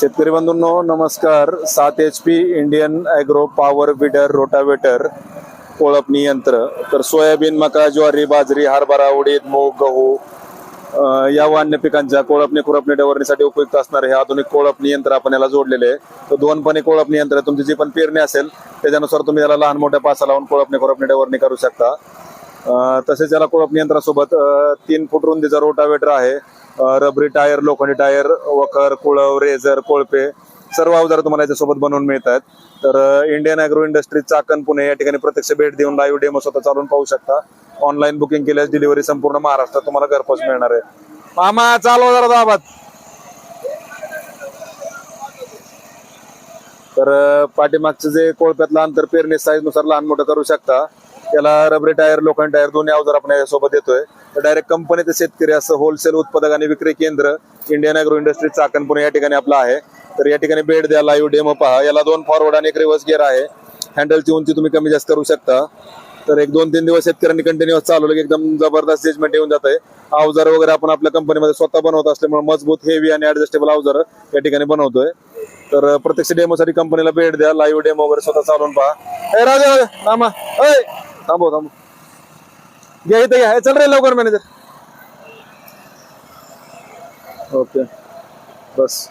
शेतकरी बंधूंनो नमस्कार. सात H P Indian agro power weeder rotavator कोळपणी यंत्र. तर सोयाबीन मका ज्वारी बाजरी हरभरा उडीद मूग गहू या वान्य पिकांच्या कोळपणी खुरपणी डवरणीसाठी उपयुक्त असणारे हे आधुनिक कोळपणी यंत्र आपण याला जोडलेले आहे. तर दोनपणे कोळपणी यंत्र तुमची जी पण पेरणी असेल त्याच्यानुसार तुम्ही याला लहान मोठ्या पासा लावून कोळपणी खुरपणी डवरणी करू शकता. तसेच याला कोळपणी यंत्रासोबत तीन फूट रुंदीचा रोटावेटर आहे. रबरी टायर लोखंडी टायर वखर कुळव रेझर कोळपे सर्व अवजार तुम्हाला याच्यासोबत बनवून मिळतात. तर Indian agro industry Chakan Pune या ठिकाणी प्रत्यक्ष भेट देऊन लाईव्ह डेमो स्वतः चालून पाहू शकता. ऑनलाईन बुकिंग केल्यास डिलिव्हरी संपूर्ण महाराष्ट्रात तुम्हाला घरपोच मिळणार आहे. मामा चालू जरा दाबात. तर पाठीमागचं जे कोळप्यातलं अंतर पेरणी साईजनुसार लहान मोठं करू शकता. त्याला रबरी टायर लोखंड टायर दोन्ही अवजार आपण यासोबत देतोय. तर डायरेक्ट कंपनी ते शेतकरी असं होलसेल उत्पादक आणि विक्री केंद्र Indian agro industry Chakan Pune या ठिकाणी आपलं आहे. तर या ठिकाणी भेट द्या लाईव्ह डेमो पहा. याला दोन फॉरवर्ड आणि एक रिव्हर्स गिअर आहे. हँडलची उंची तुम्ही कमी जास्त करू शकता. तर एक दोन तीन दिवस शेतकऱ्यांनी कंटिन्युअस चालवलं की एकदम जबरदस्त जजमेंट येऊन जात आहे अवजार वगैरे आपण आपल्या कंपनीमध्ये स्वतः बनवत असल्यामुळे मजबूत हेवी आणि ऍडजस्टेबल अवजार या ठिकाणी बनवतोय. तर प्रत्यक्ष डेमोसाठी कंपनीला भेट द्या लाईव्ह डेमो वगैरे स्वतः चालवून पहा. ए राजा राजा, थांबा ए थांबव थांबव. घ्या इथे घ्या. चल रे लवकर मॅनेजर. ओके. बस.